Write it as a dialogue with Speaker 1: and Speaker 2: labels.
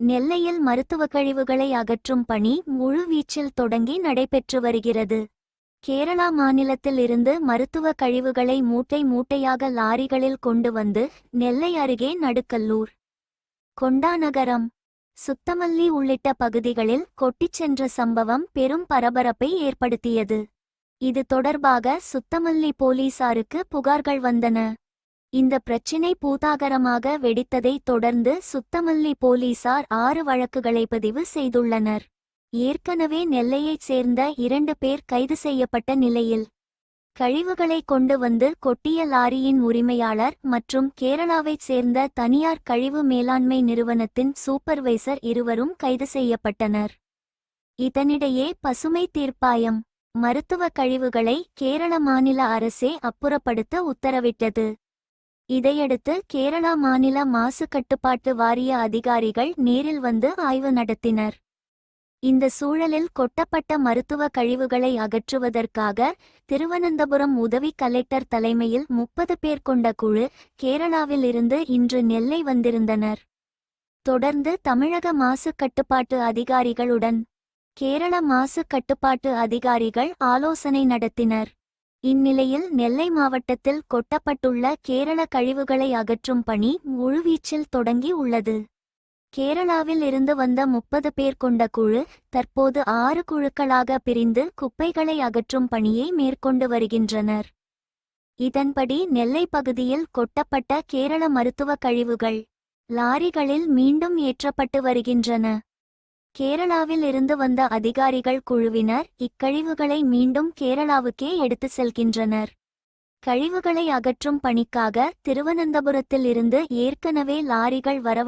Speaker 1: நெல்லையில் மருத்துவ கழிவுகளை அகற்றும் பணி முழுவீச்சில் தொடங்கி நடைபெற்று வருகிறது. கேரளா மாநிலத்தில் இருந்து மருத்துவ கழிவுகளை மூட்டை மூட்டையாக லாரிகளில் கொண்டு வந்து நெல்லை அருகே நடுக்கல்லூர் கொண்டாநகரம் சுத்தமல்லி உள்ளிட்ட பகுதிகளில் கொட்டிச் சென்ற சம்பவம் பெரும் பரபரப்பை ஏற்படுத்தியது. இது தொடர்பாக சுத்தமல்லி போலீசாருக்கு புகார்கள் வந்தன. இந்த பிரச்சினை பூதாகரமாக வெடித்ததைத் தொடர்ந்து சுத்தமல்லி போலீசார் ஆறு வழக்குகளை பதிவு செய்துள்ளனர். ஏற்கனவே நெல்லையைச் சேர்ந்த இரண்டு பேர் கைது செய்யப்பட்ட நிலையில் கழிவுகளை கொண்டு வந்து கொட்டிய லாரியின் உரிமையாளர் மற்றும் கேரளாவைச் சேர்ந்த தனியார் கழிவு மேலாண்மை நிறுவனத்தின் சூப்பர்வைசர் இருவரும் கைது செய்யப்பட்டனர். இதனிடையே பசுமை தீர்ப்பாயம் மருத்துவ கழிவுகளை கேரள மாநில அரசே அப்புறப்படுத்த உத்தரவிட்டது. இதையடுத்து கேரளா மாநில மாசு கட்டுப்பாட்டு வாரிய அதிகாரிகள் நேரில் வந்து ஆய்வு நடத்தினர். இந்த சூழலில் கொட்டப்பட்ட மருத்துவ கழிவுகளை அகற்றுவதற்காக திருவனந்தபுரம் உதவி கலெக்டர் தலைமையில் முப்பது பேர் கொண்ட குழு கேரளாவில் இருந்து இன்று நெல்லை வந்திருந்தனர். தொடர்ந்து தமிழக மாசு கட்டுப்பாட்டு அதிகாரிகளுடன் கேரள மாசு கட்டுப்பாட்டு அதிகாரிகள் ஆலோசனை நடத்தினர். இந்நிலையில் நெல்லை மாவட்டத்தில் கொட்டப்பட்டுள்ள கேரள கழிவுகளை அகற்றும் பணி முழுவீச்சில் தொடங்கி உள்ளது. கேரளாவில் இருந்து வந்த முப்பது பேர் கொண்ட குழு தற்போது ஆறு குழுக்களாக பிரிந்து குப்பைகளை அகற்றும் பணியை மேற்கொண்டு வருகின்றனர். இதன்படி நெல்லை பகுதியில் கொட்டப்பட்ட கேரள மருத்துவ கழிவுகள் லாரிகளில் மீண்டும் ஏற்றப்பட்டு வருகின்றன. கேரளாவில் இருந்து வந்த அதிகாரிகள் குழுவினர் இக்கழிவுகளை மீண்டும் கேரளாவுக்கே எடுத்து செல்கின்றனர். கழிவுகளை அகற்றும் பணிக்காக திருவனந்தபுரத்தில் இருந்து ஏற்கனவே லாரிகள் வர